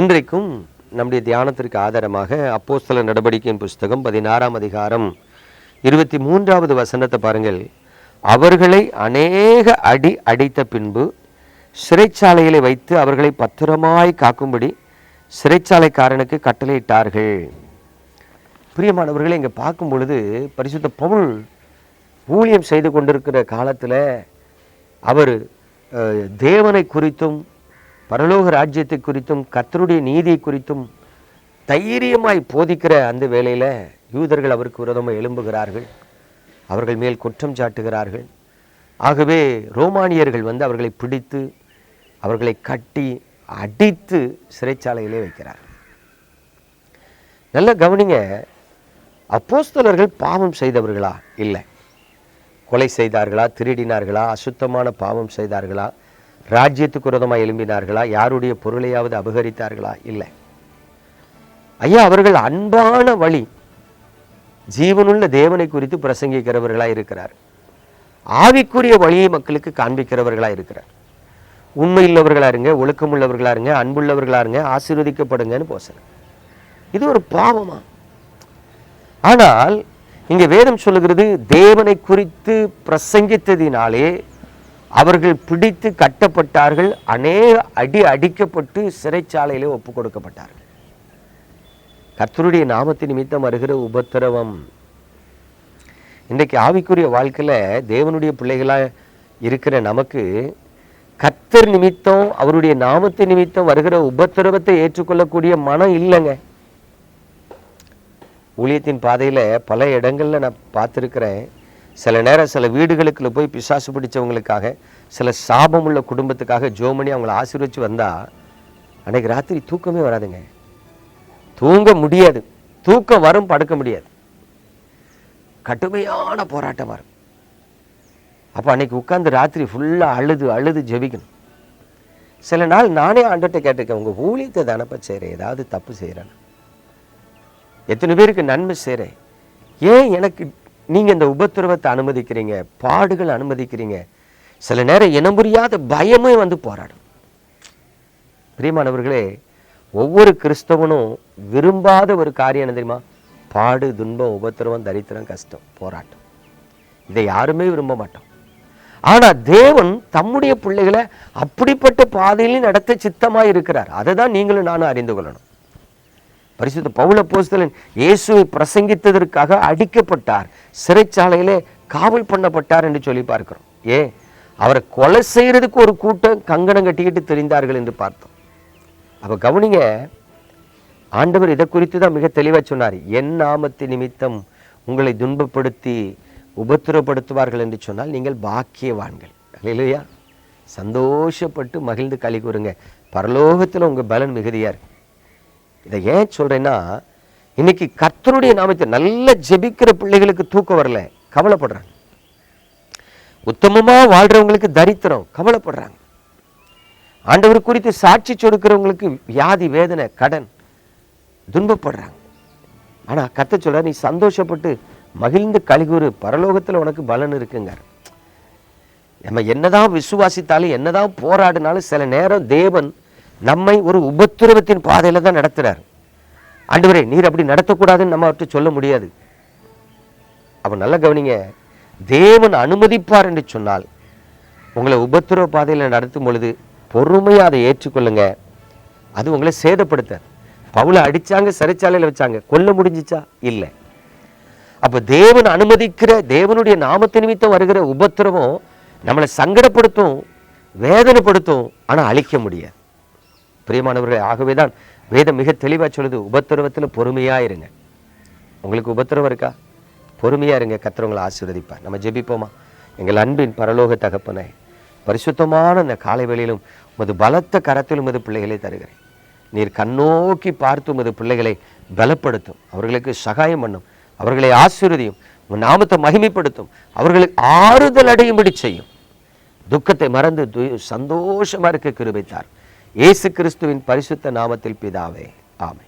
இன்றைக்கும் நம்முடைய தியானத்திற்கு ஆதாரமாக அப்போஸ்தல நடவடிக்கையின் புஸ்தகம் பதினாறாம் அதிகாரம் இருபத்தி மூன்றாவது வசனத்தை பாருங்கள். அவர்களை அநேக அடி அடித்த பின்பு சிறைச்சாலையிலே வைத்து அவர்களை பத்திரமாய் காக்கும்படி சிறைச்சாலைக்காரனுக்கு கட்டளையிட்டார்கள். பிரியமானவர்களை இங்கே பார்க்கும் பொழுது பரிசுத்த பவுல் ஊழியம் செய்து கொண்டிருக்கிற காலத்தில் அவர் தேவனை குறித்தும் பரலோக ராஜ்யத்தை குறித்தும் கத்தருடைய நீதியை குறித்தும் தைரியமாய் போதிக்கிற அந்த வேளையில் யூதர்கள் அவருக்கு விரோதமாக எழும்புகிறார்கள். அவர்கள் மேல் குற்றம் சாட்டுகிறார்கள். ஆகவே ரோமானியர்கள் வந்து அவர்களை பிடித்து அவர்களை கட்டி அடித்து சிறைச்சாலையிலே வைக்கிறார்கள். நல்ல கவனிங்க அப்போஸ்தலர்கள் பாவம் செய்தவர்களா? இல்லை. கொலை செய்தார்களா? திருடினார்களா? அசுத்தமான பாவம் செய்தார்களா? ராஜ்யத்துக்கு விரோதமாக எழும்பினார்களா? யாருடைய பொருளையாவது அபகரித்தார்களா? இல்லை. ஐயா அவர்கள் அன்பான வழி ஜீவனுள்ள தேவனை குறித்து பிரசங்கிக்கிறவர்களா இருக்கிறார். ஆவிக்குரிய வழியை மக்களுக்கு காண்பிக்கிறவர்களா இருக்கிறார். உண்மையுள்ளவர்களா இருங்க ஒழுக்கமுள்ளவர்களா இருங்க அன்புள்ளவர்களாக இருங்க ஆசீர்வதிக்கப்படுங்கன்னு போசன இது ஒரு பாவமா? ஆனால் இங்கே வேதம் சொல்லுகிறது தேவனை குறித்து பிரசங்கித்ததினாலே அவர்கள் பிடித்து கட்டப்பட்டார்கள். அநேக அடி அடிக்கப்பட்டு சிறைச்சாலையிலே ஒப்பு கொடுக்கப்பட்டார்கள். கர்த்தருடைய நாமத்தின் நிமித்தம் வருகிற உபத்திரவம். இன்றைக்கு ஆவிக்குரிய வாழ்க்கையில் தேவனுடைய பிள்ளைகளா இருக்கிற நமக்கு கர்த்தர் நிமித்தம் அவருடைய நாமத்தின் நிமித்தம் வருகிற உபத்திரவத்தை ஏற்றுக்கொள்ளக்கூடிய மனம் இல்லைங்க. ஊழியத்தின் பாதையில் பல இடங்கள்ல நான் பார்த்துருக்கிறேன். சில நேரம் சில வீடுகளுக்குள்ள போய் பிசாசு பிடிச்சவங்களுக்காக சில சாபம் உள்ள குடும்பத்துக்காக ஜோமணி அவங்கள ஆசீர்வச்சு வந்தா அன்னைக்கு ராத்திரி தூக்கமே வராதுங்க. தூங்க முடியாது. தூக்கம் வரும் படுக்க முடியாது. கடுமையான போராட்டம் வரும். அப்போ அன்னைக்கு உட்காந்து ராத்திரி ஃபுல்லாக அழுது அழுது ஜெபிக்கணும். சில நாள் நானே ஆண்டுகிட்ட கேட்டிருக்கேன் உங்கள் ஊழியத்தை தானப்பா செய்கிறேன் ஏதாவது தப்பு செய்கிறேன் எத்தனை பேருக்கு நன்மை செய்கிறேன் ஏன் எனக்கு நீங்கள் இந்த உபத்திரவத்தை அனுமதிக்கிறீங்க பாடுகள் அனுமதிக்கிறீங்க. சில நேரம் இனம் புரியாத பயமே வந்து போராடும். பிரியமானவர்களே ஒவ்வொரு கிறிஸ்தவனும் விரும்பாத ஒரு காரியம் என்ன தெரியுமா? பாடு துன்பம் உபத்திரவம் தரித்திரம் கஷ்டம் போராட்டம். இதை யாருமே விரும்ப மாட்டோம். ஆனா தேவன் தம்முடைய பிள்ளைகளை அப்படிப்பட்ட பாதையிலும் நடத்த சித்தமாக இருக்கிறார் அதை தான் நீங்களும் நானும் அறிந்து கொள்ளணும். பரிசுத்த பவுல போஸ்தலன் இயேசுவை பிரசங்கித்ததற்காக அடிக்கப்பட்டார். சிறைச்சாலையிலே காவல் பண்ணப்பட்டார் என்று சொல்லி பார்க்கிறோம். ஏ அவரை கொலை செய்யறதுக்கு ஒரு கூட்டம் கங்கணம் கட்டிக்கிட்டு தெரிந்தார்கள் என்று பார்த்தோம். அப்போ கவனிங்க ஆண்டவர் இதை குறித்து தான் மிக தெளிவாக சொன்னார். என் நாமத்து நிமித்தம் உங்களை துன்பப்படுத்தி உபத்திரப்படுத்துவார்கள் என்று சொன்னால் நீங்கள் பாக்கியவான்கள். இல்லையா சந்தோஷப்பட்டு மகிழ்ந்து களி கூறுங்க. பரலோகத்தில் உங்கள் பலன் மிகுதியாக இருக்கு. இதை ஏன் சொல்றேன்னா இன்னைக்கு கர்த்தருடைய நாமத்தை நல்ல ஜெபிக்கிற பிள்ளைகளுக்கு தூக்கம் வரல கவலைப்படுறாங்க. உத்தமமா வாழ்றவங்களுக்கு தரித்திரம் கவலைப்படுறாங்க. ஆண்டவர் குறித்து சாட்சி சொடுக்கிறவங்களுக்கு வியாதி வேதனை கடன் துன்பப்படுறாங்க. ஆனா கத்த சொல்ற நீ சந்தோஷப்பட்டு மகிழ்ந்து கலிகூறு பரலோகத்துல உனக்கு பலன் இருக்குங்க. நம்ம என்னதான் விசுவாசித்தாலும் என்னதான் போராடினாலும் சில நேரம் தேவன் நம்மை ஒரு உபத்திரவத்தின் பாதையில் தான் நடத்துகிறார் ஆண்டவரே நீர் அப்படி நடத்தக்கூடாதுன்னு நம்ம அவர்கிட்ட சொல்ல முடியாது. அப்போ நல்லா கவனிங்க தேவன் அனுமதிப்பார் என்று சொன்னால் உங்களை உபத்திரவ பாதையில் நடத்தும் பொழுது பொறுமையாக அதை ஏற்றுக்கொள்ளுங்க. அது உங்களை சேதப்படுத்த பவுலை அடிச்சாங்க சிறைச்சாலையில் வச்சாங்க. கொல்ல முடிஞ்சிச்சா? இல்லை. அப்போ தேவன் அனுமதிக்கிற தேவனுடைய நாமத்து நிமித்தம் வருகிற உபத்திரவம் நம்மளை சங்கடப்படுத்தும் வேதனைப்படுத்தும் ஆனால் அழிக்க முடியாது. பிரியமானவர்களே ஆகவே தான் வேதம் மிக தெளிவா சொல்லுது உபத்திரவத்தில் பொறுமையா இருங்க. உங்களுக்கு உபத்திரவம் இருக்கா? பொறுமையா இருங்க கத்துறவங்களை ஆசீர்வதிப்பார். நம்ம ஜெபிப்போமா? எங்கள் அன்பின் பரலோக தகப்பனே பரிசுத்தமான இந்த காலை வேளையிலும் உமது பலத்த கரத்திலும் உமது பிள்ளைகளை தருகிறேன். நீர் கண்ணோக்கி பார்த்து உமது பிள்ளைகளை பலப்படுத்தும் அவர்களுக்கு சகாயம் பண்ணும் அவர்களை ஆசீர்வதியும் உன் நாமத்தை மகிமைப்படுத்தும் அவர்களுக்கு ஆறுதல் அடையும்படி செய்யும். துக்கத்தை மறந்து து- சந்தோஷமா இருக்க கிருபைத்தார். இயேசு கிறிஸ்துவின் பரிசுத்த நாமத்தில் பிதாவே. ஆமை